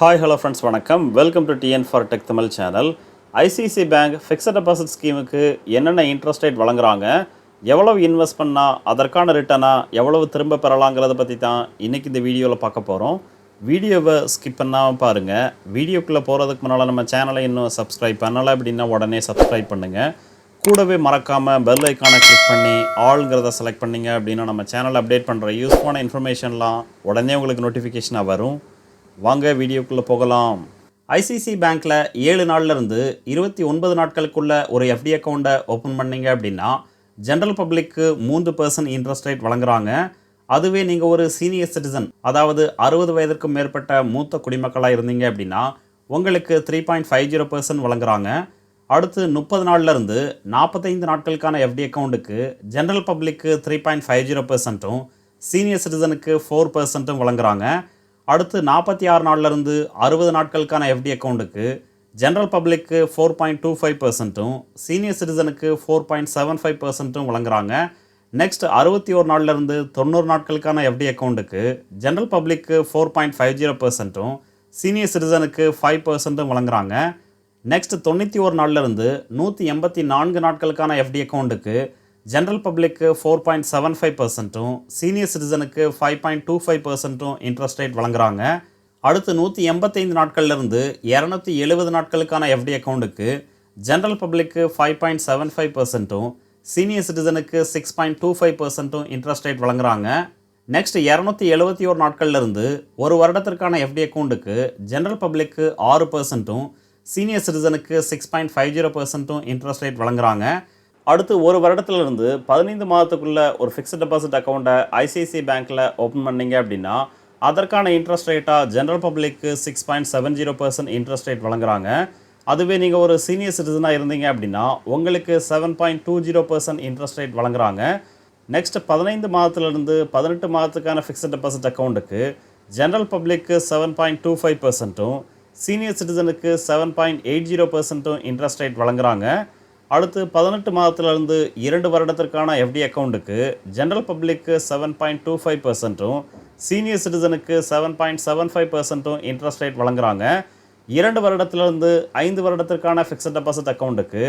Hi hello friends வணக்கம். Welcome to TN for tech Tamil channel ICC bank fixed deposit ஸ்கீமுக்கு என்னென்ன interest rate வழங்குறாங்க எவ்வளவு invest பண்ணால் அதற்கான ரிட்டர்னா எவ்வளவு திரும்ப பெறலாங்கிறத பற்றி தான் இன்றைக்கி இந்த வீடியோவில் பார்க்க போகிறோம் வீடியோவை ஸ்கிப் பண்ணாமல் பாருங்கள் வீடியோக்குள்ளே போகிறதுக்கு முன்னால் நம்ம சேனலை இன்னும் சப்ஸ்கிரைப் பண்ணலை அப்படின்னா உடனே சப்ஸ்கிரைப் பண்ணுங்கள் கூடவே மறக்காமல் பெல் ஐக்கானை கிளிக் பண்ணி ஆளுங்கிறத செலக்ட் பண்ணிங்க அப்படின்னா நம்ம சேனல் அப்டேட் பண்ணுற யூஸ்ஃபுல்லான இன்ஃபர்மேஷன்லாம் உடனே உங்களுக்கு நோட்டிஃபிகேஷனாக வரும். வாங்க வீடியோக்குள்ளே போகலாம். ஐசிசி பேங்க்கில் ஏழு நாள்ல இருந்து இருபத்தி ஒன்பது நாட்களுக்குள்ள ஒரு எஃப்டி அக்கௌண்ட்டை ஓப்பன் பண்ணீங்க அப்படின்னா ஜென்ரல் பப்ளிக்கு மூன்று பர்சன்ட் இன்ட்ரெஸ்ட் ரேட் வழங்குறாங்க. அதுவே நீங்கள் ஒரு சீனியர் சிட்டிசன் அதாவது அறுபது வயதிற்கும் மேற்பட்ட மூத்த குடிமக்களாக இருந்தீங்க அப்படின்னா உங்களுக்கு three point five zero percent வழங்குறாங்க. அடுத்து முப்பது நாள்லேருந்து நாற்பத்தைந்து நாட்களுக்கான எஃப்டி அக்கௌண்ட்டுக்கு ஜென்ரல் பப்ளிக்கு த்ரீ பாயிண்ட் ஃபைவ் ஜீரோ பர்சன்ட்டும் சீனியர் சிட்டிசனுக்கு ஃபோர் பர்சன்ட்டும் வழங்குறாங்க. அடுத்து நாற்பத்தி ஆறு நாள்லேருந்து அறுபது நாட்களுக்கான எஃப்டி அக்கௌண்ட்டுக்கு ஜென்ரல் பப்ளிக்கு ஃபோர் பாயிண்ட் டூ ஃபைவ் பர்சன்ட்டும் சீனியர் சிட்டிசனுக்கு ஃபோர் பாயிண்ட் செவன் ஃபைவ் பர்சன்ட்டும் வழங்குறாங்க. நெக்ஸ்ட் அறுபத்தி ஒரு நாள்லேருந்து தொண்ணூறு நாட்களுக்கான எஃப்டி அக்கௌண்ட்டுக்கு ஜென்ரல் பப்ளிக்கு ஃபோர் பாயிண்ட் ஃபைவ் ஜீரோ பர்சன்ட்டும் சீனியர் சிட்டிசனுக்கு ஃபைவ் பர்சன்ட்டும் வழங்குறாங்க. நெக்ஸ்ட் தொண்ணூற்றி ஒரு நாள்லேருந்து நூற்றி எண்பத்தி நான்கு நாட்களுக்கான எஃப்டி அக்கௌண்ட்டுக்கு ஜென்ரல் பப்ளிக்கு ஃபோர் பாயிண்ட் செவன் ஃபைவ் பர்சன்ட்டும் சீனியர் சிட்டிசனுக்கு ஃபைவ் பாயிண்ட் டூ ஃபைவ் பர்சன்ட்டும் இன்ட்ரெஸ்ட் ரேட் வழங்குறாங்க. அடுத்து நூற்றி எண்பத்தைந்து நாட்கள்லேருந்து இரநூத்தி எழுபது நாட்களுக்கான எஃப்டி அக்கௌண்ட்டுக்கு ஜென்ரல் பப்ளிக்கு ஃபைவ் பாயிண்ட் செவன் ஃபைவ் பர்சன்ட்டும் சீனியர் சிட்டிசனுக்கு சிக்ஸ் பாயிண்ட் டூ ஃபைவ் பர்சன்ட்டும் இன்ட்ரெஸ்ட் ரேட் வழங்குறாங்க. நெக்ஸ்ட் இரநூத்தி எழுபத்தி ஒரு நாட்கள்லேருந்து ஒரு வருடத்திற்கான எஃப்டி அக்கௌண்ட்டுக்கு ஜென்ரல் பப்ளிக்கு ஆறு பர்சன்ட்டும் சீனியர் சிட்டிசனுக்கு சிக்ஸ் பாயிண்ட் ஃபைவ் ஜீரோ பர்சன்ட்டும் இன்ட்ரெஸ்ட் ரேட் வழங்குறாங்க. அடுத்து ஒரு வருடத்துலேருந்து பதினைந்து மாதத்துக்குள்ளே ஒரு ஃபிக்ஸ்ட் டெபாசிட் அக்கௌண்ட்டை ஐசிஐசிஐ பேங்க்கில் ஓப்பன் பண்ணீங்க அப்படின்னா அதற்கான இன்ட்ரெஸ்ட் ரேட்டாக ஜென்ரல் பப்ளிக்கு six point seven zero percent interest rate வழங்குறாங்க. அதுவே நீங்கள் ஒரு சீனியர் சிட்டிசனாக இருந்தீங்க அப்படின்னா உங்களுக்கு seven point two zero percent interest rate வழங்குறாங்க. நெக்ஸ்ட் பதினைந்து மாதத்துலேருந்து பதினெட்டு மாதத்துக்கான ஃபிக்ஸ்ட் டெபாசிட் அக்கௌண்ட்டுக்கு ஜென்ரல் பப்ளிக்கு செவன் பாயிண்ட் டூ ஃபைவ் பர்சன்ட்டும் சீனியர் சிட்டிசனுக்கு செவன் பாயிண்ட் எயிட் ஜீரோ பர்சன்ட்டும் இன்ட்ரெஸ்ட் ரேட் வழங்குறாங்க. அடுத்து பதினெட்டு மாதத்துலேருந்து இரண்டு வருடத்திற்கான எஃப்டி அக்கௌண்ட்டுக்கு ஜென்ரல் பப்ளிக்கு செவன் பாயிண்ட் டூ ஃபைவ் பர்சன்ட்டும் சீனியர் சிட்டிசனுக்கு செவன் பாயிண்ட் செவன் ஃபைவ் பர்சன்ட்டும் இன்ட்ரெஸ்ட் ரேட் வழங்குறாங்க. இரண்டு வருடத்திலிருந்து ஐந்து வருடத்திற்கான ஃபிக்ஸட் டெபாசிட் அக்கௌண்ட்டுக்கு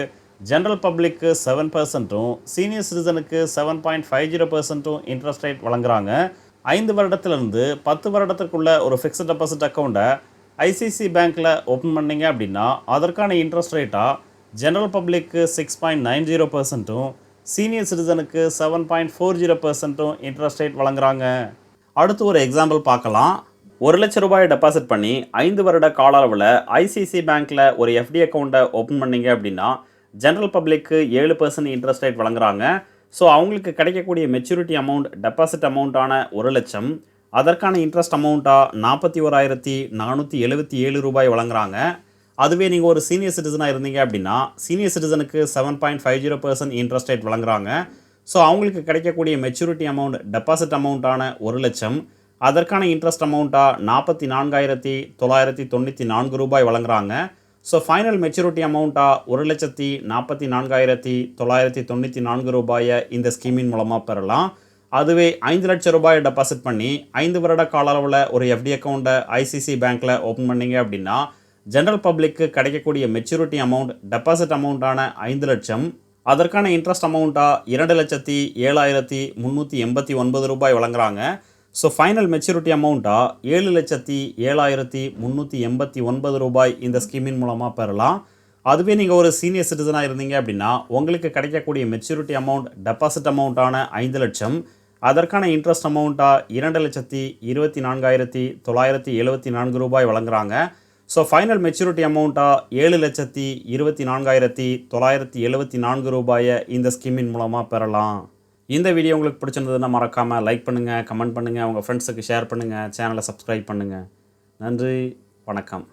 ஜென்ரல் பப்ளிக்கு செவன் பர்சன்ட்டும் சீனியர் சிட்டிசனுக்கு செவன் பாயிண்ட் ஃபைவ் ஜீரோ பர்சன்ட்டும் இன்ட்ரெஸ்ட் ரேட் வழங்குறாங்க. ஐந்து வருடத்திலிருந்து பத்து வருடத்திற்குள்ள ஒரு ஃபிக்ஸட் டெபாசிட் அக்கௌண்ட்டை ஐசிசி பேங்க்கில் ஓப்பன் பண்ணீங்க அப்படின்னா அதற்கான இன்ட்ரெஸ்ட் ரேட்டாக ஜென்ரல் பப்ளிக்கு சிக்ஸ் பாயிண்ட் நைன் ஜீரோ பர்சன்ட்டும் சீனியர் சிட்டிசனுக்கு செவன் பாயிண்ட் ஃபோர் ஜீரோ பர்சன்ட்டும் இன்ட்ரெஸ்ட் ரேட் வழங்குறாங்க. அடுத்து ஒரு எக்ஸாம்பிள் பார்க்கலாம். ஒரு லட்ச ரூபாய் டெபாசிட் பண்ணி ஐந்து வருட கால அளவில் ஐசிசி பேங்க்கில் ஒரு எஃப்டி அக்கௌண்ட்டை ஓப்பன் பண்ணிங்க அப்படின்னா ஜென்ரல் பப்ளிக்கு ஏழு பர்சன்ட் இன்ட்ரெஸ்ட் ரேட் வழங்குறாங்க. ஸோ அவங்களுக்கு கிடைக்கக்கூடிய மெச்சூரிட்டி அமௌண்ட் டெபாசிட் அமௌண்ட்டான ஒரு லட்சம். அதற்கான இன்ட்ரெஸ்ட் அமௌண்ட்டாக நாற்பத்தி ஓராயிரத்தி நானூற்றி எழுபத்தி ஏழு ரூபாய் வழங்குறாங்க. அதுவே நீங்கள் ஒரு சீனியர் சிட்டிசனாக இருந்தீங்க அப்படின்னா senior சிட்டிசனுக்கு seven point five zero percent interest rate வழங்குறாங்க. ஸோ அவங்களுக்கு கிடைக்கக்கூடிய மெச்சூரிட்டி அமௌண்ட் டெபாசிட் அமௌண்ட்டான ஒரு லட்சம். அதற்கான இன்ட்ரெஸ்ட் அமௌண்ட்டாக நாற்பத்தி நான்காயிரத்தி தொள்ளாயிரத்தி தொண்ணூற்றி நான்கு ரூபாய் வழங்குறாங்க. ஸோ ஃபைனல் மெச்சூரிட்டி அமௌண்ட்டாக ஒரு லட்சத்தி நாற்பத்தி நான்காயிரத்தி தொள்ளாயிரத்தி தொண்ணூற்றி நான்கு ரூபாயை இந்த ஸ்கீமின் மூலமாக பெறலாம். அதுவே ஐந்து லட்சம் ரூபாய் டெபாசிட் பண்ணி ஐந்து வருட கால அளவில் ஒரு எஃப்டி அக்கௌண்ட்டை ஐசிசி பேங்க்கில் ஓப்பன் பண்ணீங்க அப்படின்னா ஜென்ரல் பப்ளிக்கு கிடைக்கக்கூடிய மெச்சூரிட்டி அமௌண்ட் டெபாசிட் அமௌண்ட்டான ஐந்து லட்சம். அதற்கான இன்ட்ரெஸ்ட் அமௌண்ட்டாக இரண்டு லட்சத்தி ஏழாயிரத்தி முந்நூற்றி எண்பத்தி ஒன்பது ரூபாய் வழங்குறாங்க. ஸோ ஃபைனல் மெச்சூரிட்டி அமௌண்ட்டாக ஏழு லட்சத்தி ஏழாயிரத்தி முந்நூற்றி எண்பத்தி ஒன்பது ரூபாய் இந்த ஸ்கீமின் மூலமாக பெறலாம். அதுவே நீங்கள் ஒரு சீனியர் சிட்டிசனாக இருந்தீங்க அப்படின்னா உங்களுக்கு கிடைக்கக்கூடிய மெச்சூரிட்டி அமௌண்ட் டெபாசிட் அமௌண்ட்டான ஐந்து லட்சம். அதற்கான இன்ட்ரெஸ்ட் அமௌண்ட்டாக இரண்டு லட்சத்தி இருபத்தி நான்காயிரத்தி தொள்ளாயிரத்தி எழுபத்தி நான்கு ரூபாய் வழங்குறாங்க. ஸோ ஃபைனல் மெச்சூரிட்டி அமௌண்ட்டாக ஏழு லட்சத்தி இருபத்தி நான்காயிரத்தி தொள்ளாயிரத்தி எழுபத்தி நான்கு ரூபாயை இந்த ஸ்கீமின் மூலமாக பெறலாம். இந்த வீடியோ உங்களுக்கு பிடிச்சிருந்ததுன்னா மறக்காமல் லைக் பண்ணுங்கள் கமெண்ட் பண்ணுங்கள் உங்கள் ஃப்ரெண்ட்ஸுக்கு ஷேர் பண்ணுங்கள் சேனலை சப்ஸ்கிரைப் பண்ணுங்கள் நன்றி வணக்கம்.